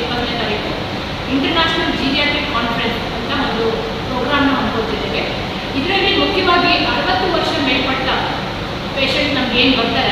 ಇಪ್ಪತ್ತನೇ ತಾರೀಕು. International geriatric conference ಅಂತ ಒಂದು ಪ್ರೋಗ್ರಾಮ್ನ ಹಮ್ಮಿಕೊಳ್ತಿದ್ದೇವೆ ಇದರಲ್ಲಿ ಮುಖ್ಯವಾಗಿ ಅರವತ್ತು ವರ್ಷ ಮೇಲ್ಪಟ್ಟ ಪೇಷಂಟ್ ನಮ್ಗೆ ಏನು ಬರ್ತಾರೆ?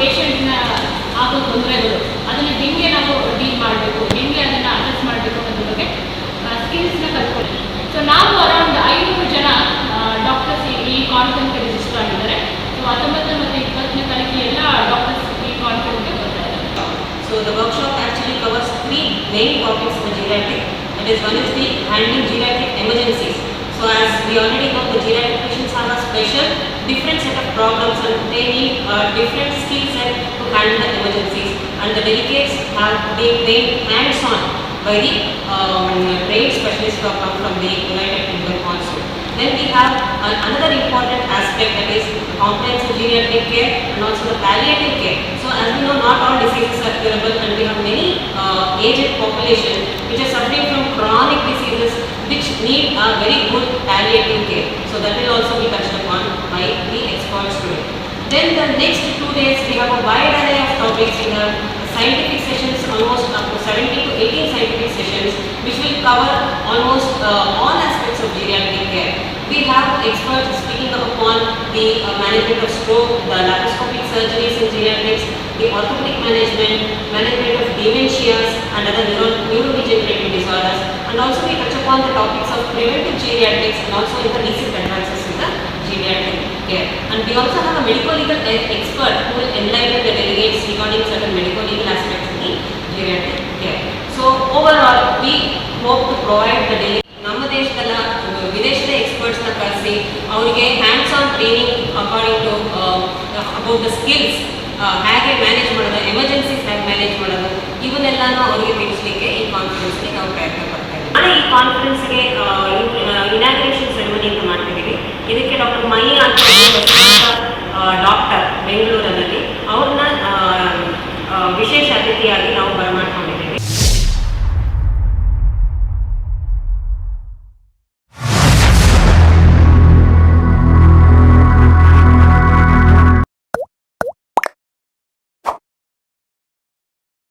ಪೇಷಂಟ್ನ ಆಗೋ ತೊಂದರೆಗಳು ಅದರಲ್ಲಿ ನಿಮಗೆ ನಾವು ಡೀಲ್ ಮಾಡಬೇಕು ನಿಮಗೆ ಅದನ್ನು ಅಟೆಸ್ಟ್ ಮಾಡಬೇಕು ಅನ್ನೋದಕ್ಕೆ ಬಗ್ಗೆ, ಆ ಸ್ಕಿಲ್ಸ್ನ ಕಲ್ತಾರೆ ಸೊ ನಾವು ಅರೌಂಡ್ ಐನೂರು ಜನ ಡಾಕ್ಟರ್ಸ್ಗೆ ಈ ಕಾಂಟಿಗೆ ರಿಜಿಸ್ಟರ್ ಆಗಿದ್ದಾರೆ. ಸೊ ಹತ್ತೊಂಬತ್ತನೇ ಮತ್ತೆ ಇಪ್ಪತ್ತನೇ ತಾರೀಖಿಗೆಲ್ಲ ಡಾಕ್ಟರ್ಸ್ ಈ ಕಾಂಟೆಕ್ ಅಂತಾರೆ so the workshop actually covers me main topics geriatric at is wall is the handy geriatric emergency so as the already cough geriatricians a special different set of problems all they me different skills handle the emergencies. And the delegates have been trained hands-on by the um, trained specialists who have come from the United Kingdom also. Then we have another important aspect that is comprehensive geriatric care and also the palliative care. So as we know, not all diseases are curable and we have many uh, aged population which are suffering from chronic diseases which need a very good palliative care. So that will also be touched upon by the experts today. Then the next two days we have a wide array of topics. We have scientific sessions, almost up to 70 to 18 scientific sessions, which will cover almost uh, all aspects of geriatric care. We have experts speaking upon the uh, management of stroke, the laparoscopic surgeries in geriatrics, the orthopedic management, management of dementias and other neuro- neurodegenerative disorders, and also we touch upon the topics of preventive geriatrics and also in the recent advances in the geriatric care. And we also have a medical legal e- expert who will enlighten the delegates regarding certain medical legal aspects in the geriatric care. So overall, we hope to provide the delegates ಅವರಿಗೆ hands on training according to about the skills ಹೇಗೆ manage ಮಾಡೋದು emergencies ಹೇಗೆ manage ಮಾಡೋದು ಇವನ್ನೆಲ್ಲಾನು ಅವರಿಗೆ ತಿಳಿಸ್ಲಿಕ್ಕೆ ಈ ಕಾನ್ಫರೆನ್ಸ್ಗೆ ನಾವು ಪ್ರಯತ್ನ ಪಡ್ತಾ ಈ ಕಾನ್ಫರೆನ್ಸ್ಗೆ ಇನಾಗ್ರೇಷನ್ ಸೆರೆಮನಿ ಇದಕ್ಕೆ ಡಾಕ್ಟರ್ ಮೈ ಅಂತ